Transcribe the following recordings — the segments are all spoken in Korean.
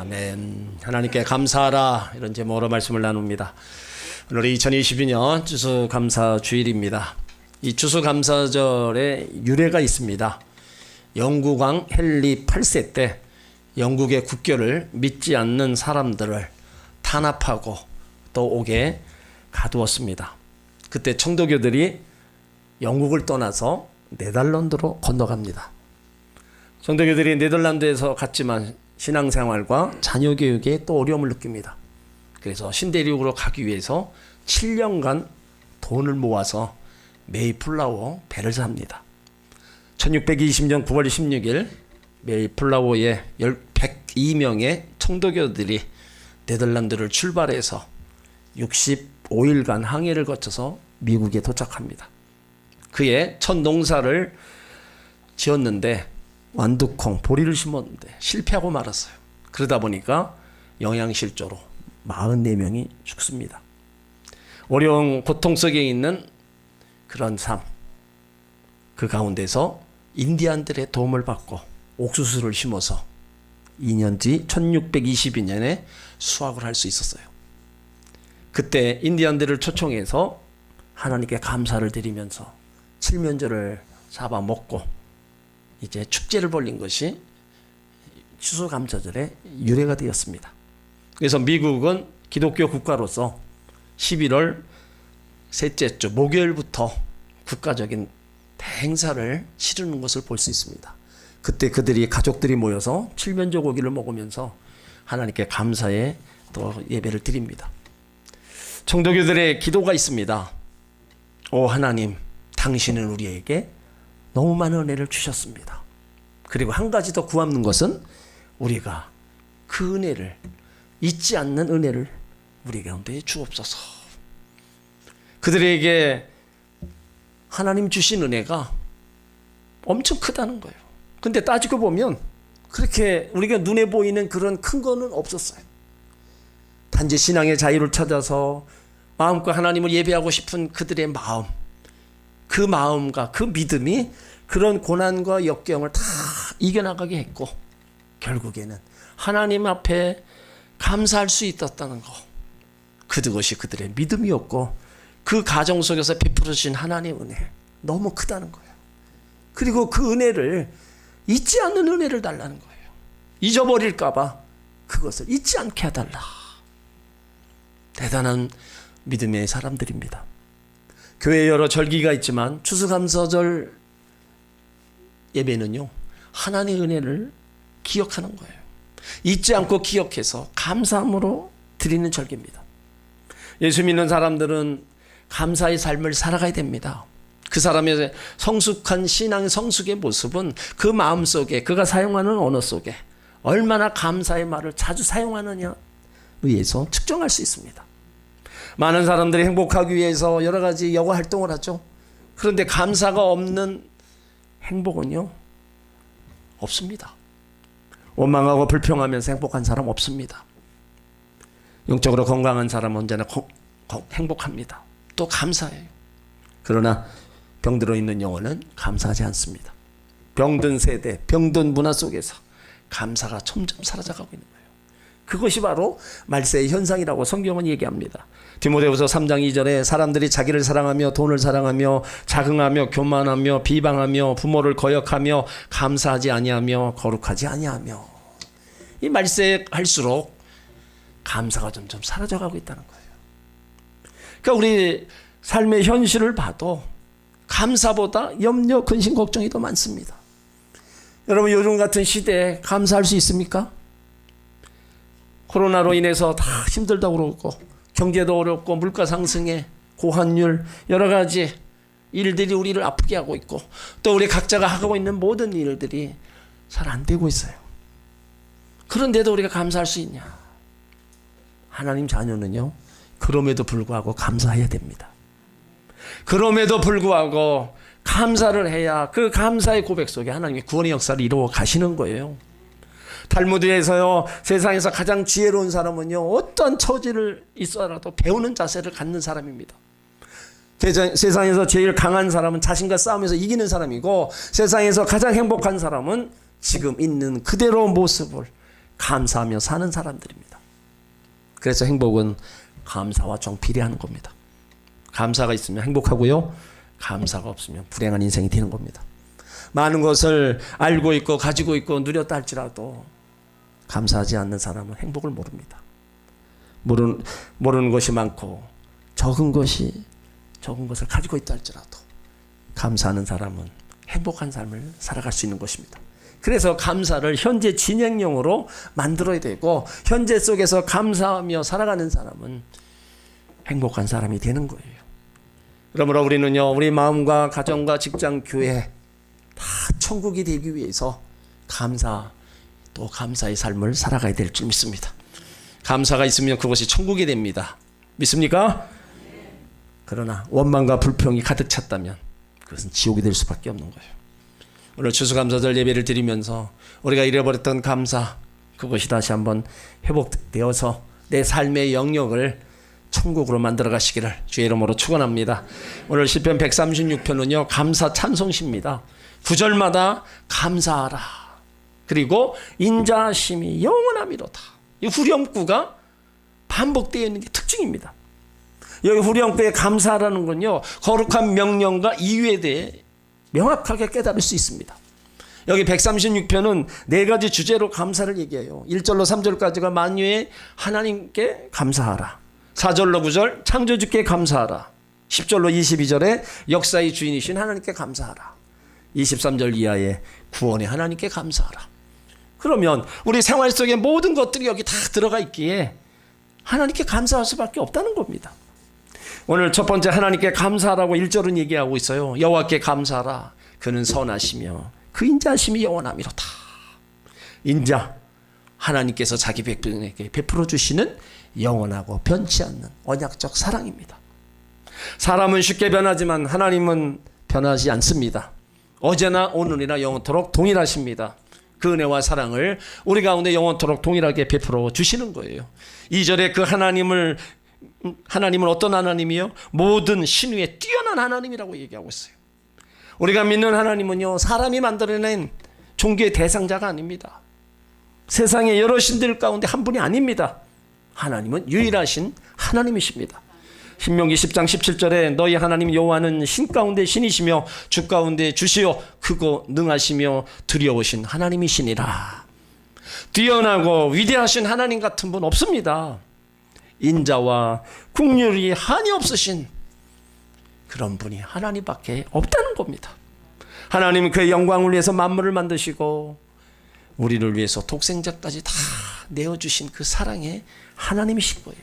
아멘. 하나님께 감사하라 이런 제목으로 말씀을 나눕니다. 오늘 2022년 추수감사 주일입니다. 이 추수감사절에 유래가 있습니다. 영국왕 헨리 8세 때 영국의 국교를 믿지 않는 사람들을 탄압하고 또 옥에 가두었습니다. 그때 청도교들이 영국을 떠나서 네덜란드로 건너갑니다. 성도교들이 네덜란드에서 갔지만 신앙생활과 자녀 교육에 또 어려움을 느낍니다. 그래서 신대륙으로 가기 위해서 7년간 돈을 모아서 메이플라워 배를 삽니다. 1620년 9월 16일 메이플라워의 102명의 청도교들이 네덜란드를 출발해서 65일간 항해를 거쳐서 미국에 도착합니다. 그의 첫 농사를 지었는데 완두콩, 보리를 심었는데 실패하고 말았어요. 그러다 보니까 영양실조로 44명이 죽습니다. 어려운 고통 속에 있는 그런 삶. 그 가운데서 인디안들의 도움을 받고 옥수수를 심어서 2년 뒤 1622년에 수확을 할 수 있었어요. 그때 인디안들을 초청해서 하나님께 감사를 드리면서 칠면조를 잡아 먹고 이제 축제를 벌린 것이 추수감사절의 유래가 되었습니다. 그래서 미국은 기독교 국가로서 11월 셋째 주 목요일부터 국가적인 대행사를 치르는 것을 볼 수 있습니다. 그때 그들이 가족들이 모여서 칠면조 고기를 먹으면서 하나님께 감사의 또 예배를 드립니다. 청도교들의 기도가 있습니다. 오 하나님, 당신은 우리에게 너무 많은 은혜를 주셨습니다. 그리고 한 가지 더 구하는 것은 우리가 그 은혜를 잊지 않는 은혜를 우리 가운데 주옵소서. 그들에게 하나님 주신 은혜가 엄청 크다는 거예요. 근데 따지고 보면 그렇게 우리가 눈에 보이는 그런 큰 거는 없었어요. 단지 신앙의 자유를 찾아서 마음과 하나님을 예배하고 싶은 그들의 마음, 그 마음과 그 믿음이 그런 고난과 역경을 다 이겨나가게 했고 결국에는 하나님 앞에 감사할 수 있었다는 거. 그것이 그들의 믿음이었고 그 가정 속에서 베풀어 주신 하나님 은혜 너무 크다는 거예요. 그리고 그 은혜를 잊지 않는 은혜를 달라는 거예요. 잊어버릴까 봐 그것을 잊지 않게 해달라. 대단한 믿음의 사람들입니다. 교회 여러 절기가 있지만 추수감사절 예배는요 하나님의 은혜를 기억하는 거예요. 잊지 않고 기억해서 감사함으로 드리는 절기입니다. 예수 믿는 사람들은 감사의 삶을 살아가야 됩니다. 그 사람의 성숙한 신앙 성숙의 모습은 그 마음 속에 그가 사용하는 언어 속에 얼마나 감사의 말을 자주 사용하느냐 의해서 측정할 수 있습니다. 많은 사람들이 행복하기 위해서 여러 가지 여가 활동을 하죠. 그런데 감사가 없는 행복은요 없습니다. 원망하고 불평하면서 행복한 사람 없습니다. 영적으로 건강한 사람은 언제나 거, 거, 행복합니다. 또 감사해요. 그러나 병들어 있는 영혼은 감사하지 않습니다. 병든 세대, 병든 문화 속에서 감사가 점점 사라져가고 있는 거예요. 그것이 바로 말세의 현상이라고 성경은 얘기합니다. 디모데후서 3장 2절에 사람들이 자기를 사랑하며 돈을 사랑하며 자긍하며 교만하며 비방하며 부모를 거역하며 감사하지 아니하며 거룩하지 아니하며 이 말세 할수록 감사가 점점 사라져가고 있다는 거예요. 그러니까 우리 삶의 현실을 봐도 감사보다 염려, 근심, 걱정이 더 많습니다. 여러분 요즘 같은 시대에 감사할 수 있습니까? 코로나로 인해서 다 힘들다고 그러고 경제도 어렵고 물가 상승에 고환율 여러 가지 일들이 우리를 아프게 하고 있고 또 우리 각자가 하고 있는 모든 일들이 잘 안 되고 있어요. 그런데도 우리가 감사할 수 있냐? 하나님 자녀는요. 그럼에도 불구하고 감사해야 됩니다. 그럼에도 불구하고 감사를 해야 그 감사의 고백 속에 하나님의 구원의 역사를 이루어 가시는 거예요. 탈무드에서요 세상에서 가장 지혜로운 사람은요 어떤 처지를 있어라도 배우는 자세를 갖는 사람입니다. 세상, 세상에서 제일 강한 사람은 자신과 싸우면서 이기는 사람이고 세상에서 가장 행복한 사람은 지금 있는 그대로 모습을 감사하며 사는 사람들입니다. 그래서 행복은 감사와 정비례하는 겁니다. 감사가 있으면 행복하고요. 감사가 없으면 불행한 인생이 되는 겁니다. 많은 것을 알고 있고 가지고 있고 누렸다 할지라도 감사하지 않는 사람은 행복을 모릅니다. 모르는, 모르는 것이 많고 적은 것이 적은 것을 가지고 있다 할지라도 감사하는 사람은 행복한 삶을 살아갈 수 있는 것입니다. 그래서 감사를 현재 진행형으로 만들어야 되고 현재 속에서 감사하며 살아가는 사람은 행복한 사람이 되는 거예요. 그러므로 우리는요, 우리 마음과 가정과 직장, 교회 다 천국이 되기 위해서 감사 또 감사의 삶을 살아가야 될 줄 믿습니다. 감사가 있으면 그것이 천국이 됩니다. 믿습니까? 그러나 원망과 불평이 가득 찼다면 그것은 지옥이 될 수밖에 없는 거예요. 오늘 추수감사절 예배를 드리면서 우리가 잃어버렸던 감사 그것이 다시 한번 회복되어서 내 삶의 영역을 천국으로 만들어 가시기를 주의 이름으로 축원합니다. 오늘 시편 136편은요. 감사 찬송시입니다. 구절마다 감사하라. 그리고 인자심이 영원함이로다. 이 후렴구가 반복되어 있는 게 특징입니다. 여기 후렴구에 감사라는 건요. 거룩한 명령과 이유에 대해 명확하게 깨달을 수 있습니다. 여기 136편은 네 가지 주제로 감사를 얘기해요. 1절로 3절까지가 만유의 하나님께 감사하라. 4절로 9절 창조주께 감사하라. 10절로 22절에 역사의 주인이신 하나님께 감사하라. 23절 이하에 구원의 하나님께 감사하라. 그러면 우리 생활 속의 모든 것들이 여기 다 들어가 있기에 하나님께 감사할 수밖에 없다는 겁니다. 오늘 첫 번째 하나님께 감사하라고 1절은 얘기하고 있어요. 여호와께 감사하라. 그는 선하시며 그 인자심이 영원함이로다. 인자 하나님께서 자기 백성에게 베풀어 주시는 영원하고 변치 않는 언약적 사랑입니다. 사람은 쉽게 변하지만 하나님은 변하지 않습니다. 어제나 오늘이나 영원토록 동일하십니다. 그 은혜와 사랑을 우리 가운데 영원토록 동일하게 베풀어 주시는 거예요. 2절에 그 하나님을 하나님은 어떤 하나님이요? 모든 신위에 뛰어난 하나님이라고 얘기하고 있어요. 우리가 믿는 하나님은요, 사람이 만들어낸 종교의 대상자가 아닙니다. 세상의 여러 신들 가운데 한 분이 아닙니다. 하나님은 유일하신 하나님이십니다. 신명기 10장 17절에 너희 하나님 여호와는 신 가운데 신이시며 주 가운데 주시요 크고 능하시며 두려우신 하나님이시니라. 뛰어나고 위대하신 하나님 같은 분 없습니다. 인자와 국률이 한이 없으신 그런 분이 하나님밖에 없다는 겁니다. 하나님은 그의 영광을 위해서 만물을 만드시고 우리를 위해서 독생자까지 다 내어주신 그 사랑의 하나님이신 거예요.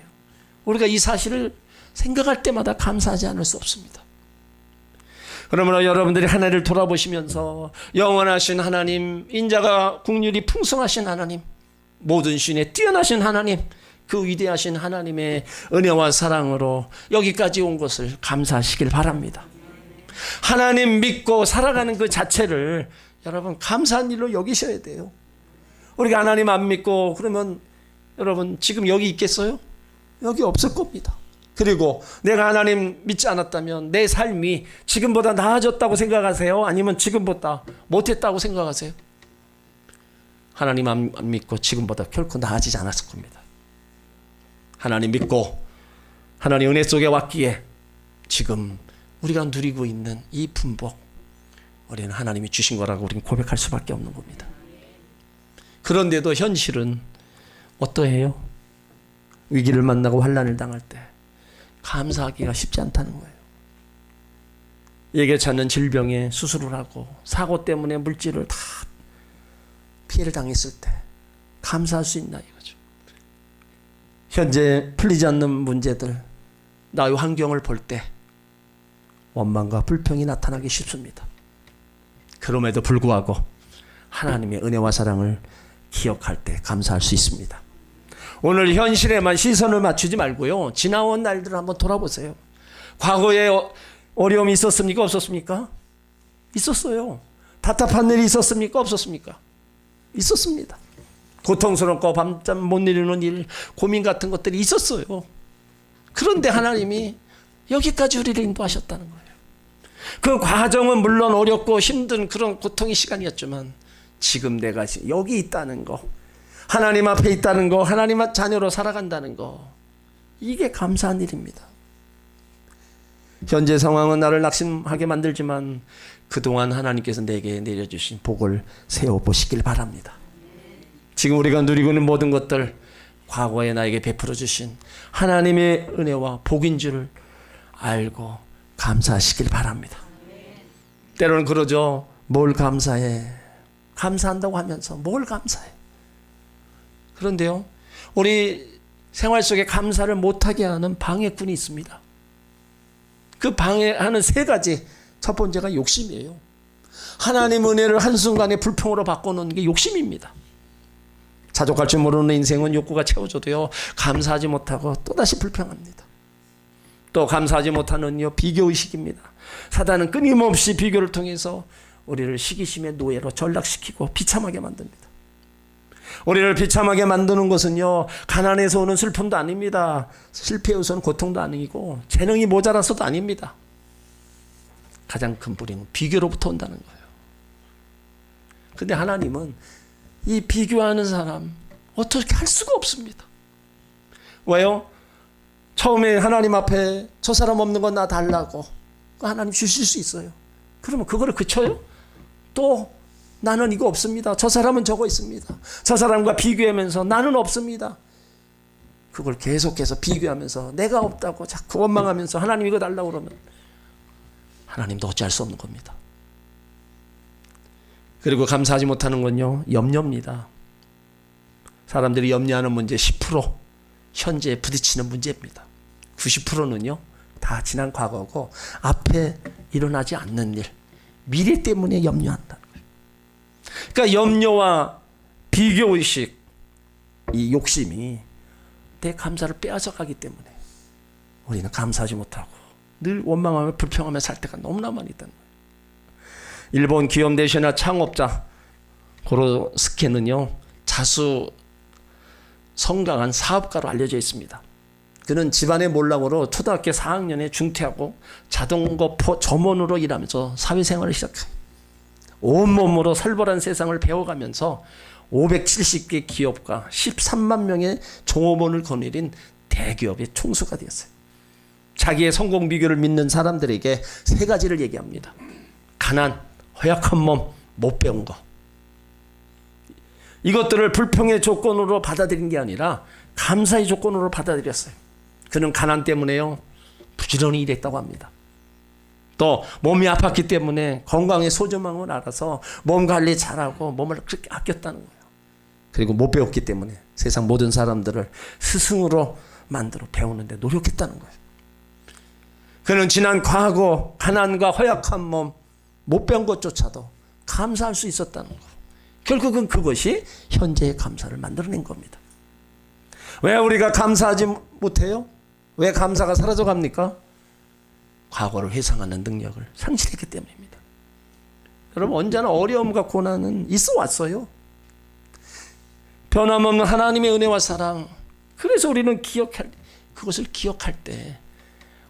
우리가 이 사실을 생각할 때마다 감사하지 않을 수 없습니다. 그러므로 여러분들이 하나님을 돌아보시면서 영원하신 하나님, 인자가 국률이 풍성하신 하나님, 모든 신에 뛰어나신 하나님, 그 위대하신 하나님의 은혜와 사랑으로 여기까지 온 것을 감사하시길 바랍니다. 하나님 믿고 살아가는 그 자체를 여러분 감사한 일로 여기셔야 돼요. 우리가 하나님 안 믿고 그러면 여러분 지금 여기 있겠어요? 여기 없을 겁니다. 그리고 내가 하나님 믿지 않았다면 내 삶이 지금보다 나아졌다고 생각하세요? 아니면 지금보다 못했다고 생각하세요? 하나님 안 믿고 지금보다 결코 나아지지 않았을 겁니다. 하나님 믿고 하나님 은혜 속에 왔기에 지금 우리가 누리고 있는 이 품복 우리는 하나님이 주신 거라고 우리는 고백할 수밖에 없는 겁니다. 그런데도 현실은 어떠해요? 위기를 만나고 환란을 당할 때 감사하기가 쉽지 않다는 거예요. 예기치 않는 질병에 수술을 하고 사고 때문에 물질을 다 피해를 당했을 때 감사할 수 있나 이거죠. 현재 풀리지 않는 문제들, 나의 환경을 볼 때 원망과 불평이 나타나기 쉽습니다. 그럼에도 불구하고 하나님의 은혜와 사랑을 기억할 때 감사할 수 있습니다. 오늘 현실에만 시선을 맞추지 말고요. 지나온 날들을 한번 돌아보세요. 과거에 어- 어려움이 있었습니까? 없었습니까? 있었어요. 답답한 일이 있었습니까? 없었습니까? 있었습니다. 고통스럽고 밤잠 못 이루는 일, 고민 같은 것들이 있었어요. 그런데 하나님이 여기까지 우리를 인도하셨다는 거예요. 그 과정은 물론 어렵고 힘든 그런 고통의 시간이었지만 지금 내가 여기 있다는 거 하나님 앞에 있다는 거, 하나님 앞 자녀로 살아간다는 거. 이게 감사한 일입니다. 현재 상황은 나를 낙심하게 만들지만 그동안 하나님께서 내게 내려주신 복을 세워보시길 바랍니다. 지금 우리가 누리고 있는 모든 것들 과거에 나에게 베풀어 주신 하나님의 은혜와 복인 줄을 알고 감사하시길 바랍니다. 때로는 그러죠. 뭘 감사해? 감사한다고 하면서 뭘 감사해? 그런데요. 우리 생활 속에 감사를 못하게 하는 방해꾼이 있습니다. 그 방해하는 세 가지. 첫 번째가 욕심이에요. 하나님 은혜를 한순간에 불평으로 바꿔놓는 게 욕심입니다. 자족할 줄 모르는 인생은 욕구가 채워져도요 감사하지 못하고 또다시 불평합니다. 또 감사하지 못하는요 비교 의식입니다. 사단은 끊임없이 비교를 통해서 우리를 시기심의 노예로 전락시키고 비참하게 만듭니다. 우리를 비참하게 만드는 것은요 가난에서 오는 슬픔도 아닙니다. 실패에서 오는 고통도 아니고 재능이 모자라서도 아닙니다. 가장 큰 뿌리는 비교로부터 온다는 거예요. 근데 하나님은 이 비교하는 사람 어떻게 할 수가 없습니다. 왜요? 처음에 하나님 앞에 저 사람 없는 건 나 달라고 하나님 주실 수 있어요. 그러면 그거를 그쳐요? 또 나는 이거 없습니다. 저 사람은 저거 있습니다. 저 사람과 비교하면서 나는 없습니다. 그걸 계속해서 비교하면서 내가 없다고 자꾸 원망하면서 하나님 이거 달라고 그러면 하나님도 어찌할 수 없는 겁니다. 그리고 감사하지 못하는 건요, 염려입니다. 사람들이 염려하는 문제 10% 현재에 부딪히는 문제입니다. 90%는요, 다 지난 과거고 앞에 일어나지 않는 일, 미래 때문에 염려한다는 거예요. 그러니까 염려와 비교 의식, 이 욕심이 내 감사를 빼앗아 가기 때문에 우리는 감사하지 못하고 늘 원망하며 불평하며 살 때가 너무나 많이 있다는 거예요. 일본 기업 내셔널 창업자 고로스케는요 자수 성강한 사업가로 알려져 있습니다. 그는 집안의 몰락으로 초등학교 4학년에 중퇴하고 자동거 점원으로 일하면서 사회생활을 시작해요. 온몸으로 살벌한 세상을 배워가면서 570개 기업과 13만 명의 종업원을 거느린 대기업의 총수가 되었어요. 자기의 성공 비결을 믿는 사람들에게 세 가지를 얘기합니다. 가난, 허약한 몸, 못 배운 거. 이것들을 불평의 조건으로 받아들인 게 아니라 감사의 조건으로 받아들였어요. 그는 가난 때문에요. 부지런히 일했다고 합니다. 또 몸이 아팠기 때문에 건강의 소중함을 알아서 몸 관리 잘하고 몸을 그렇게 아꼈다는 거예요. 그리고 못 배웠기 때문에 세상 모든 사람들을 스승으로 만들어 배우는데 노력했다는 거예요. 그는 지난 과거 가난과 허약한 몸, 못 배운 것조차도 감사할 수 있었다는 거. 결국은 그것이 현재의 감사를 만들어낸 겁니다. 왜 우리가 감사하지 못해요? 왜 감사가 사라져 갑니까? 과거를 회상하는 능력을 상실했기 때문입니다. 여러분 언제나 어려움과 고난은 있어 왔어요. 변함없는 하나님의 은혜와 사랑. 그래서 우리는 기억할 그것을 기억할 때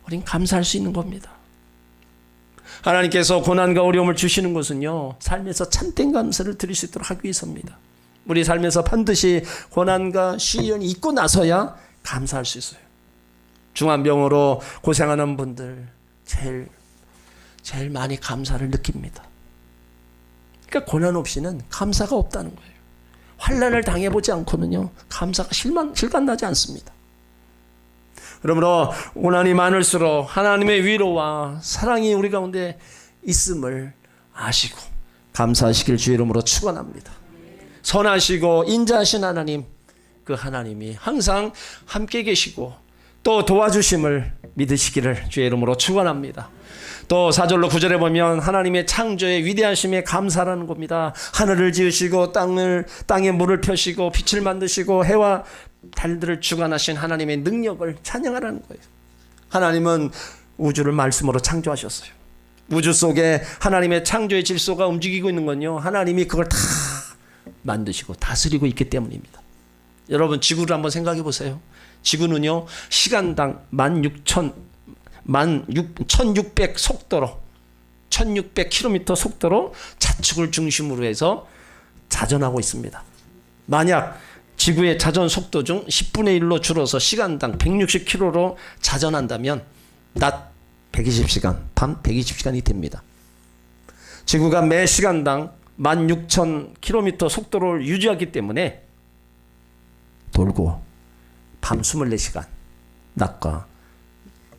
우린 감사할 수 있는 겁니다. 하나님께서 고난과 어려움을 주시는 것은요, 삶에서 참된 감사를 드릴 수 있도록 하기 위해서입니다. 우리 삶에서 반드시 고난과 시련이 있고 나서야 감사할 수 있어요. 중환병으로 고생하는 분들 제일 제일 많이 감사를 느낍니다. 그러니까 고난 없이는 감사가 없다는 거예요. 환란을 당해보지 않고는요 감사가 실만 실감나지 않습니다. 그러므로 고난이 많을수록 하나님의 위로와 사랑이 우리 가운데 있음을 아시고 감사하시길 주 이름으로 축원합니다. 선하시고 인자하신 하나님 그 하나님이 항상 함께 계시고 또 도와주심을 믿으시기를 주의 이름으로 축원합니다. 또 사절로 구절에 보면 하나님의 창조의 위대하심에 감사라는 겁니다. 하늘을 지으시고 땅을 땅에 물을 펴시고 빛을 만드시고 해와 달들을 주관하신 하나님의 능력을 찬양하라는 거예요. 하나님은 우주를 말씀으로 창조하셨어요. 우주 속에 하나님의 창조의 질서가 움직이고 있는 건요. 하나님이 그걸 다 만드시고 다스리고 있기 때문입니다. 여러분 지구를 한번 생각해 보세요. 지구는요. 시간당 16,000 1600 속도로 1600km 속도로 자축을 중심으로 해서 자전하고 있습니다. 만약 지구의 자전 속도 중 10분의 1로 줄어서 시간당 160km로 자전한다면 낮 120시간, 밤 120시간이 됩니다. 지구가 매 시간당 16,000km 속도를 유지하기 때문에 돌고 밤 24시간, 낮과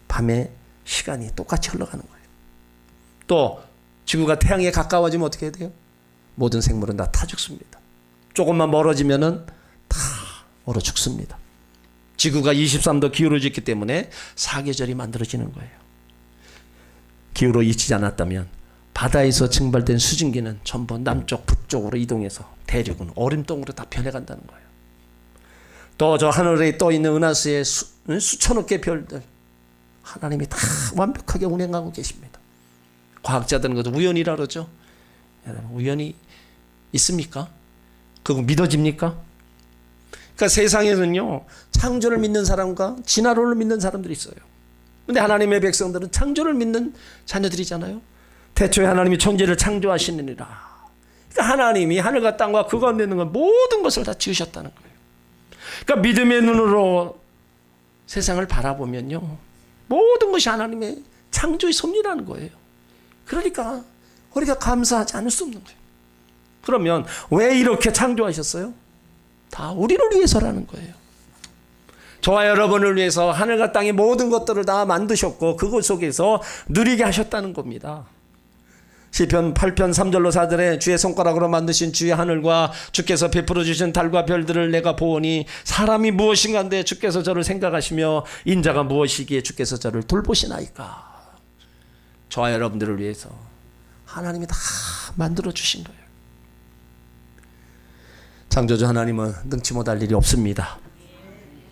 밤의 시간이 똑같이 흘러가는 거예요. 또 지구가 태양에 가까워지면 어떻게 돼요? 모든 생물은 다 타 죽습니다. 조금만 멀어지면은 다 얼어 죽습니다. 지구가 23도 기울어졌기 때문에 사계절이 만들어지는 거예요. 기울어 있지 않았다면 바다에서 증발된 수증기는 전부 남쪽 북쪽으로 이동해서 대륙은 얼음동으로 다 변해간다는 거예요. 또 저 하늘에 떠 있는 은하수의 수, 수천억 개 별들 하나님이 다 완벽하게 운행하고 계십니다. 과학자들은 그것도 우연이라 그러죠. 여러분 우연이 있습니까? 그거 믿어집니까? 그러니까 세상에는요 창조를 믿는 사람과 진화론을 믿는 사람들이 있어요. 근데 하나님의 백성들은 창조를 믿는 자녀들이잖아요. 태초에 하나님이 천지를 창조하시느니라. 그러니까 하나님이 하늘과 땅과 그 있는 것 모든 것을 다 지으셨다는 거예요. 그러니까 믿음의 눈으로 세상을 바라보면요 모든 것이 하나님의 창조의 섭리라는 거예요. 그러니까 우리가 감사하지 않을 수 없는 거예요. 그러면 왜 이렇게 창조하셨어요? 다 우리를 위해서라는 거예요. 저와 여러분을 위해서 하늘과 땅의 모든 것들을 다 만드셨고 그것 속에서 누리게 하셨다는 겁니다. 시편 8편 3절로 4절에 주의 손가락으로 만드신 주의 하늘과 주께서 베풀어 주신 달과 별들을 내가 보오니 사람이 무엇인가인데 주께서 저를 생각하시며 인자가 무엇이기에 주께서 저를 돌보시나이까. 저와 여러분들을 위해서 하나님이 다 만들어 주신 거예요. 창조주 하나님은 능치 못할 일이 없습니다.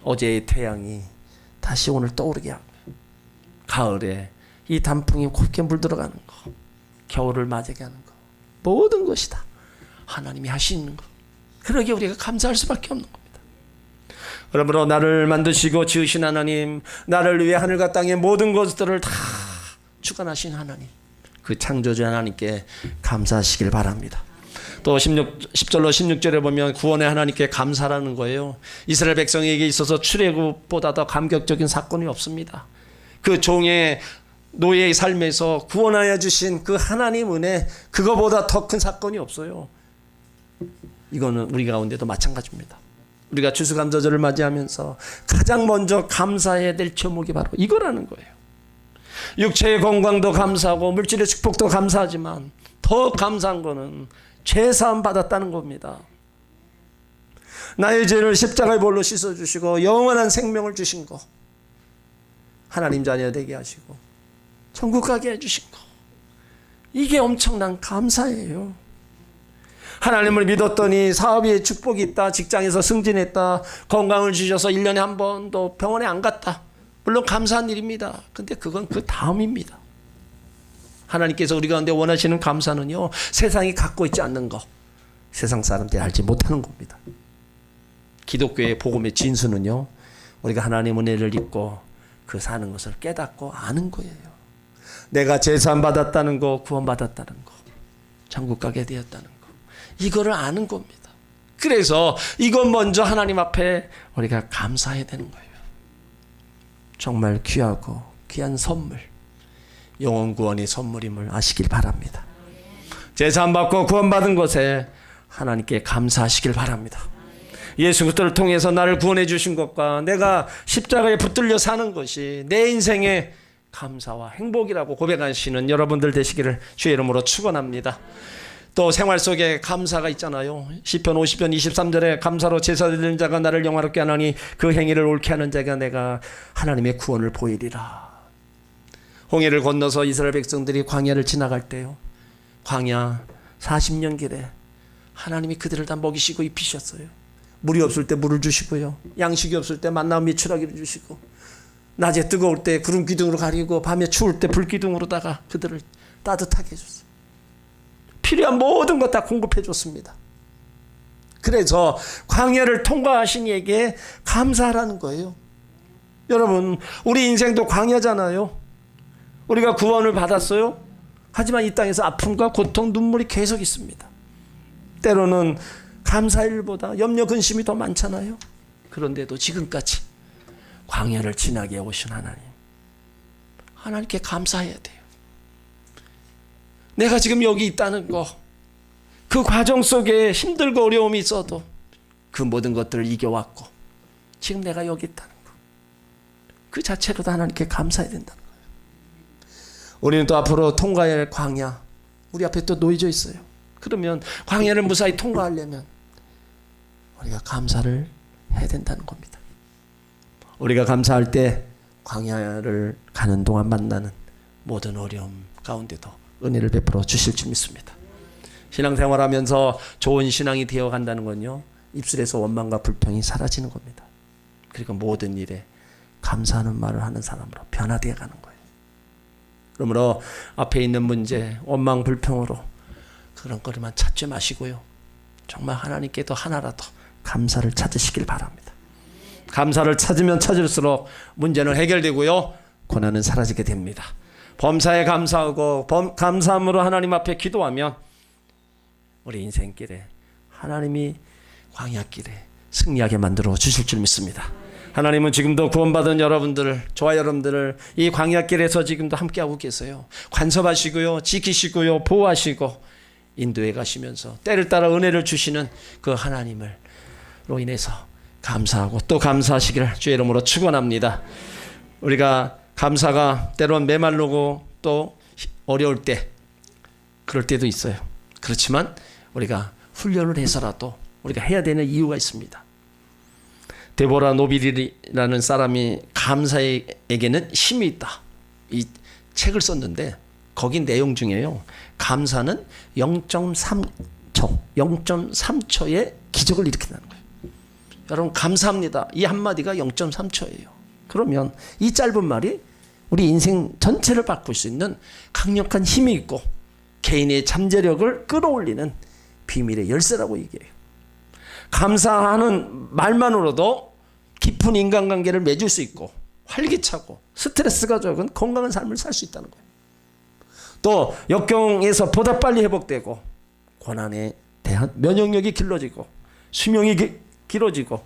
어제의 태양이 다시 오늘 떠오르게 하고 가을에 이 단풍이 곱게 물들어가는 거 겨울을 맞이하게 하는 거 모든 것이 다 하나님이 하시는 거 그러기에 우리가 감사할 수밖에 없는 겁니다. 그러므로 나를 만드시고 지으신 하나님 나를 위해 하늘과 땅의 모든 것들을 다 주관하신 하나님 그 창조주 하나님께 감사하시길 바랍니다. 또 16, 10절로 16절에 보면 구원의 하나님께 감사라는 거예요. 이스라엘 백성에게 있어서 출애굽보다 더 감격적인 사건이 없습니다. 그 종의 노예의 삶에서 구원하여 주신 그 하나님 은혜 그거보다 더 큰 사건이 없어요. 이거는 우리 가운데도 마찬가지입니다. 우리가 추수감사절을 맞이하면서 가장 먼저 감사해야 될 제목이 바로 이거라는 거예요. 육체의 건강도 감사하고 물질의 축복도 감사하지만 더 감사한 거는 죄 사함 받았다는 겁니다. 나의 죄를 십자가의 볼로 씻어 주시고 영원한 생명을 주신 거. 하나님 자녀 되게 하시고 천국 가게 해 주신 거. 이게 엄청난 감사예요. 하나님을 믿었더니 사업에 축복이 있다. 직장에서 승진했다. 건강을 주셔서 1년에 한 번도 병원에 안 갔다. 물론 감사한 일입니다. 근데 그건 그 다음입니다. 하나님께서 우리 가운데 원하시는 감사는요, 세상이 갖고 있지 않는 것, 세상 사람들이 알지 못하는 겁니다. 기독교의 복음의 진수는요, 우리가 하나님 은혜를 입고 그 사는 것을 깨닫고 아는 거예요. 내가 재산 받았다는 거, 구원 받았다는 거, 천국 가게 되었다는 거, 이거를 아는 겁니다. 그래서 이것 먼저 하나님 앞에 우리가 감사해야 되는 거예요. 정말 귀하고 귀한 선물. 영원 구원의 선물임을 아시길 바랍니다. 재산 받고 구원받은 것에 하나님께 감사하시길 바랍니다. 예수 그리스도를 통해서 나를 구원해 주신 것과 내가 십자가에 붙들려 사는 것이 내 인생의 감사와 행복이라고 고백하시는 여러분들 되시기를 주의 이름으로 축원합니다. 또 생활 속에 감사가 있잖아요. 시편 50편 23절에 감사로 제사 드리는 자가 나를 영화롭게 하나니 그 행위를 옳게 하는 자가 내가 하나님의 구원을 보이리라. 홍해를 건너서 이스라엘 백성들이 광야를 지나갈 때요. 광야 40년 길에 하나님이 그들을 다 먹이시고 입히셨어요. 물이 없을 때 물을 주시고요. 양식이 없을 때 만나 미추라기를 주시고 낮에 뜨거울 때 구름 기둥으로 가리고 밤에 추울 때 불 기둥으로다가 그들을 따뜻하게 해줬어요. 필요한 모든 것 다 공급해 줬습니다. 그래서 광야를 통과하신 이에게 감사하라는 거예요. 여러분, 우리 인생도 광야잖아요. 우리가 구원을 받았어요. 하지만 이 땅에서 아픔과 고통, 눈물이 계속 있습니다. 때로는 감사일보다 염려 근심이 더 많잖아요. 그런데도 지금까지 광야를 지나게 오신 하나님. 하나님께 감사해야 돼요. 내가 지금 여기 있다는 거, 그 과정 속에 힘들고 어려움이 있어도 그 모든 것들을 이겨왔고, 지금 내가 여기 있다는 거. 그 자체로도 하나님께 감사해야 된다는 거예요. 우리는 또 앞으로 통과해야 할 광야, 우리 앞에 또 놓여져 있어요. 그러면 광야를 무사히 통과하려면 우리가 감사를 해야 된다는 겁니다. 우리가 감사할 때 광야를 가는 동안 만나는 모든 어려움 가운데도 은혜를 베풀어 주실 줄 믿습니다. 신앙생활 하면서 좋은 신앙이 되어 간다는 건요. 입술에서 원망과 불평이 사라지는 겁니다. 그리고 모든 일에 감사하는 말을 하는 사람으로 변화되어 가는 거예요. 그러므로 앞에 있는 문제, 원망, 불평으로 그런 거리만 찾지 마시고요. 정말 하나님께도 하나라도 감사를 찾으시길 바랍니다. 감사를 찾으면 찾을수록 문제는 해결되고요. 고난은 사라지게 됩니다. 범사에 감사하고 범, 감사함으로 하나님 앞에 기도하면 우리 인생길에 하나님이 광야길에 승리하게 만들어 주실 줄 믿습니다. 하나님은 지금도 구원받은 여러분들을 저와 여러분들을 이 광야길에서 지금도 함께하고 계세요. 관섭하시고요. 지키시고요. 보호하시고 인도해 가시면서 때를 따라 은혜를 주시는 그 하나님을 로 인해서 감사하고 또 감사하시기를 주의 이름으로 축원합니다. 우리가 감사가 때론 메말르고 또 어려울 때 그럴 때도 있어요. 그렇지만 우리가 훈련을 해서라도 우리가 해야 되는 이유가 있습니다. 데보라 노빌이라는 사람이 감사에게는 힘이 있다. 이 책을 썼는데 거기 내용 중에요. 감사는 0.3초, 0.3초의 기적을 일으킨다는 거예요. 여러분 감사합니다. 이 한마디가 0.3초예요. 그러면 이 짧은 말이 우리 인생 전체를 바꿀 수 있는 강력한 힘이 있고 개인의 잠재력을 끌어올리는 비밀의 열쇠라고 얘기해요. 감사하는 말만으로도 깊은 인간관계를 맺을 수 있고 활기차고 스트레스가 적은 건강한 삶을 살 수 있다는 거예요. 또 역경에서 보다 빨리 회복되고 고난에 대한 면역력이 길러지고 수명이 기, 길어지고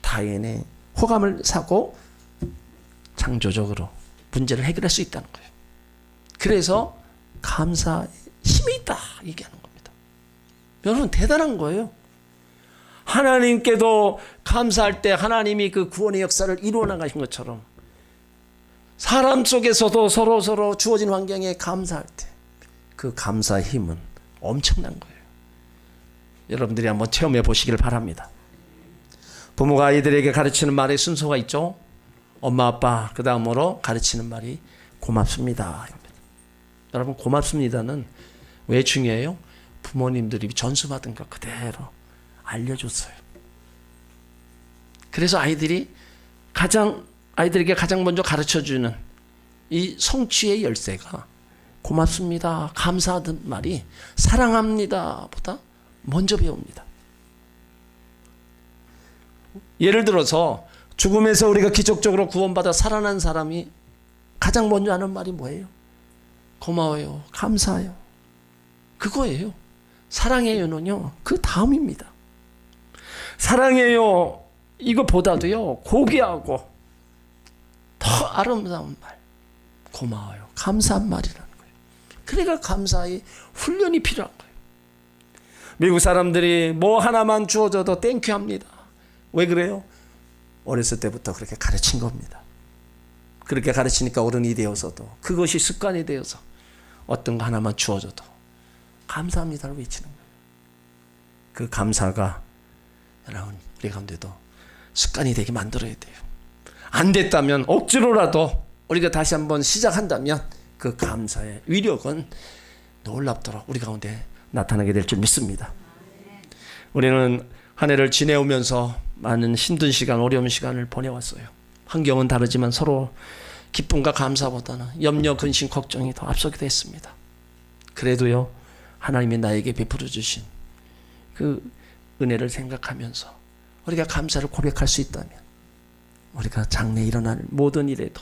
타인의 호감을 사고 창조적으로 문제를 해결할 수 있다는 거예요. 그래서 감사의 힘이 있다 얘기하는 겁니다. 여러분 대단한 거예요. 하나님께도 감사할 때 하나님이 그 구원의 역사를 이루어 나가신 것처럼 사람 속에서도 서로 서로 주어진 환경에 감사할 때 그 감사의 힘은 엄청난 거예요. 여러분들이 한번 체험해 보시기를 바랍니다. 부모가 아이들에게 가르치는 말의 순서가 있죠. 엄마 아빠 그 다음으로 가르치는 말이 고맙습니다. 여러분 고맙습니다는 왜 중요해요? 부모님들이 전수받은 것 그대로 알려줬어요. 그래서 아이들이 가장 아이들에게 가장 먼저 가르쳐 주는 이 성취의 열쇠가 고맙습니다. 감사하던 말이 사랑합니다. 보다 먼저 배웁니다. 예를 들어서 죽음에서 우리가 기적적으로 구원받아 살아난 사람이 가장 먼저 하는 말이 뭐예요? 고마워요. 감사해요. 그거예요. 사랑해요는요. 그 다음입니다. 사랑해요. 이거보다도요. 고귀하고 더 아름다운 말. 고마워요. 감사한 말이라는 거예요. 그러니까 감사의 훈련이 필요한 거예요. 미국 사람들이 뭐 하나만 주어져도 땡큐 합니다. 왜 그래요? 어렸을 때부터 그렇게 가르친 겁니다. 그렇게 가르치니까 어른이 되어서도 그것이 습관이 되어서 어떤 거 하나만 주어져도 감사합니다를 외치는 거예요. 그 감사가 여러분 우리 가운데도 습관이 되게 만들어야 돼요. 안 됐다면 억지로라도 우리가 다시 한번 시작한다면 그 감사의 위력은 놀랍도록 우리 가운데 나타나게 될 줄 믿습니다. 우리는 한 해를 지내오면서 많은 힘든 시간, 어려운 시간을 보내왔어요. 환경은 다르지만 서로 기쁨과 감사보다는 염려, 근심, 걱정이 더 앞서기도 했습니다. 그래도요, 하나님이 나에게 베풀어 주신 그 은혜를 생각하면서 우리가 감사를 고백할 수 있다면 우리가 장래 일어날 모든 일에도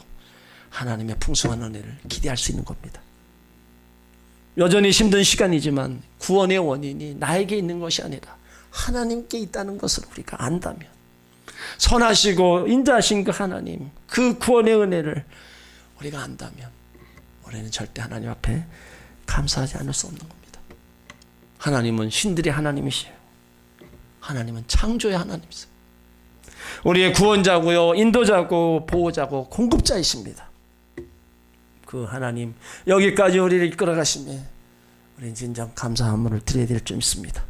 하나님의 풍성한 은혜를 기대할 수 있는 겁니다. 여전히 힘든 시간이지만 구원의 원인이 나에게 있는 것이 아니라 하나님께 있다는 것을 우리가 안다면 선하시고 인자하신 그 하나님 그 구원의 은혜를 우리가 안다면 우리는 절대 하나님 앞에 감사하지 않을 수 없는 겁니다. 하나님은 신들의 하나님이시에요. 하나님은 창조의 하나님이세요. 우리의 구원자고요, 인도자고, 보호자고, 공급자이십니다. 그 하나님 여기까지 우리를 이끌어 가시니 우리는 진정 감사함을 드려야 될 줄 믿습니다.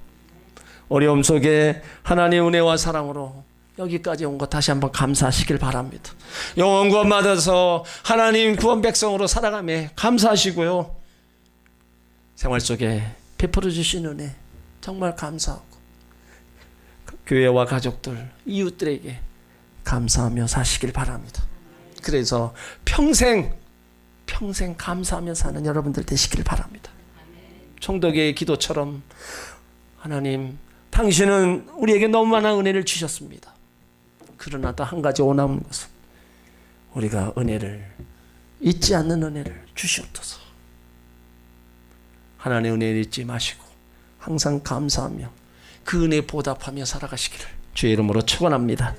어려움 속에 하나님의 은혜와 사랑으로 여기까지 온 것 다시 한번 감사하시길 바랍니다. 영원 구원 받아서 하나님 구원 백성으로 살아가며 감사하시고요. 생활 속에 베풀어 주신 은혜 정말 감사하고 교회와 가족들, 이웃들에게 감사하며 사시길 바랍니다. 그래서 평생 평생 감사하며 사는 여러분들 되시길 바랍니다. 총독의 기도처럼 하나님 당신은 우리에게 너무 많은 은혜를 주셨습니다. 그러나 또 한 가지 원하는 것은 우리가 은혜를 잊지 않는 은혜를 주시옵소서. 하나님의 은혜를 잊지 마시고 항상 감사하며 그 은혜 보답하며 살아가시기를 주의 이름으로 축원합니다.